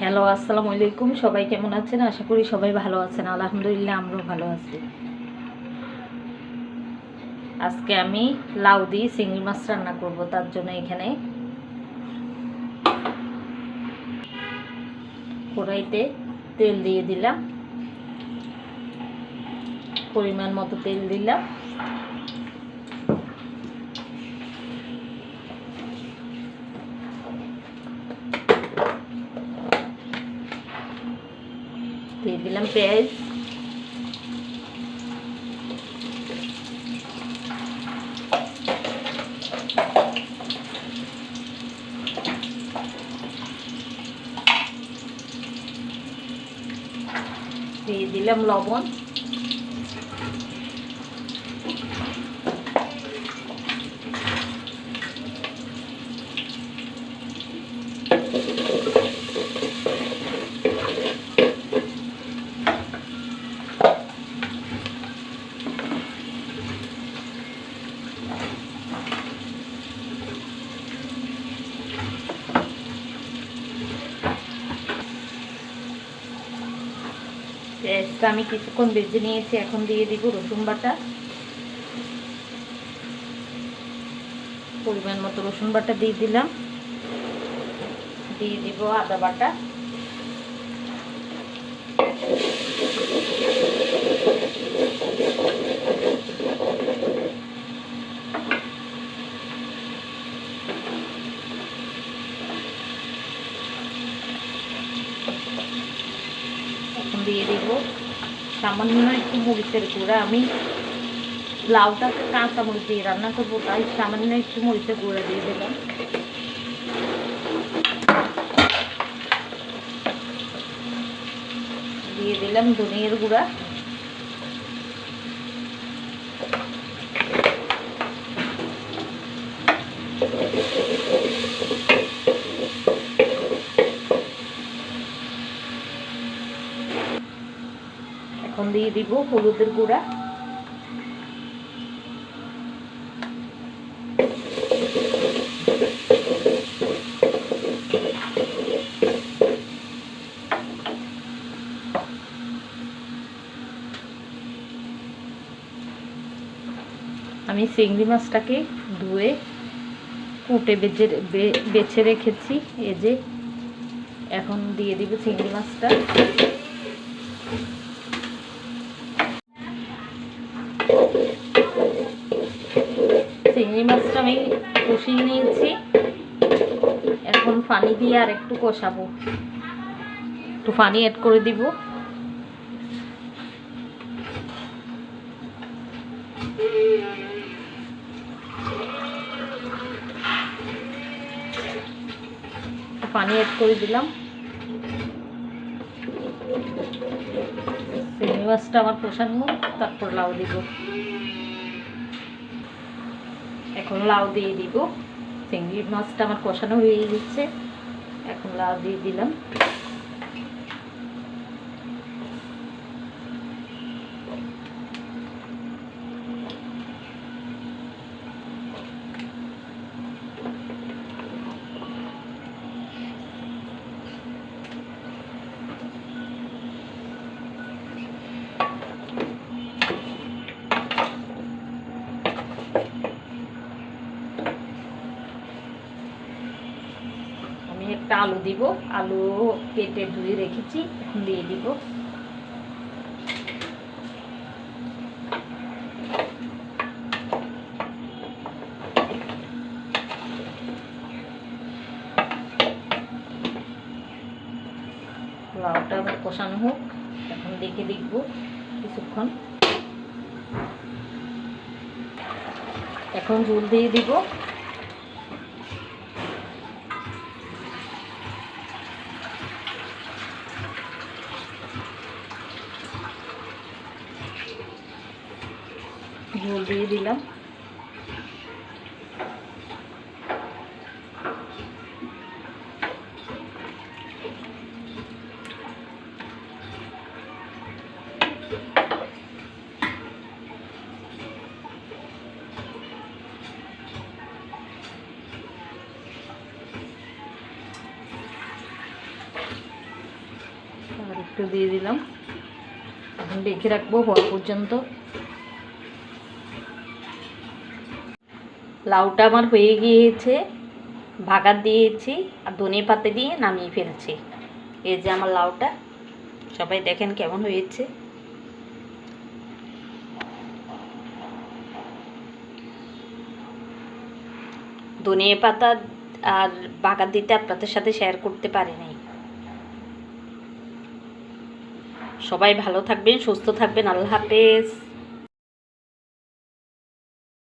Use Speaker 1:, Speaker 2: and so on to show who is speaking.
Speaker 1: Hello, আসসালামু আলাইকুম। সবাই কেমন আছেন? আশা করি সবাই ভালো আছেন। আলহামদুলিল্লাহ, আমরাও ভালো আছি। আজকে আমি লাউ দিয়ে চিংড়ি মাছ রান্না করব, তার জন্য এখানে কড়াইতে তেল দিয়ে দিলাম। পরিমাণ মতো তেল দিলাম। দিয়ে দিলাম পেঁয়াজ। দিয়ে দিলাম লবণ। আমি কিছুক্ষণ বেজে নিয়েছি, এখন দিয়ে দিব রসুন বাটা। পরিমাণ মতো রসুন বাটা দিয়ে দিলাম। দিয়ে দিব আদা বাটা। এখন দিয়ে দিব। সামান্য একটু মরিচের গুঁড়া। আমি লাউটা কাঁচা মরিচ দিয়ে রান্না করব, তাই সামান্য একটু মরিচের গুঁড়া দিয়ে দিলাম। দিয়ে দিলাম ধনিয়ার গুঁড়া। এখন দিয়ে দিব হলুদের গুঁড়া। আমি চিংড়ি মাছটাকে ধুয়ে কুটে বেজে বেছে রেখেছি। এই যে, এখন দিয়ে দিব চিংড়ি মাছটা। চিংড়ি মাছটা আমি কষিয়ে নিয়েছি। এখন পানি দিয়ে আর একটু কষাবো। একটু পানি অ্যাড করে দিব। পানি অ্যাড করে দিলাম চিংড়ি মাছটা আমার কষানো তারপর লাউ দিব। এখন লাউ দিয়ে দিব। চিংড়ি মাছটা আমার কষানো হয়ে গেছে। এখন লাউ দিয়ে দিলাম। একটা আলু দিব। আলু কেটে ধুয়ে রেখেছি, এখন দিয়ে দিব। লাউটা কষানো হোক, এখন দেখে দেখব কিছুক্ষণ। এখন ঝোল দিয়ে দিব। ঝোল দিয়ে দিলাম। আর একটু দিয়ে দিলাম। ঢেকে রাখব হওয়া পর্যন্ত। লাউটা আমার হয়ে গিয়েছে, ভাগার দিয়েছি আর ধনে পাতে দিয়ে নামিয়ে ফেলছি। এই যে আমার লাউটা, সবাই দেখেন কেমন হয়েছে। ধনিয়া পাতা আর বাগার দিতে আপনাদের সাথে শেয়ার করতে পারিনি। সবাই ভালো থাকবেন, সুস্থ থাকবেন, আল্লাহ হাফেজ।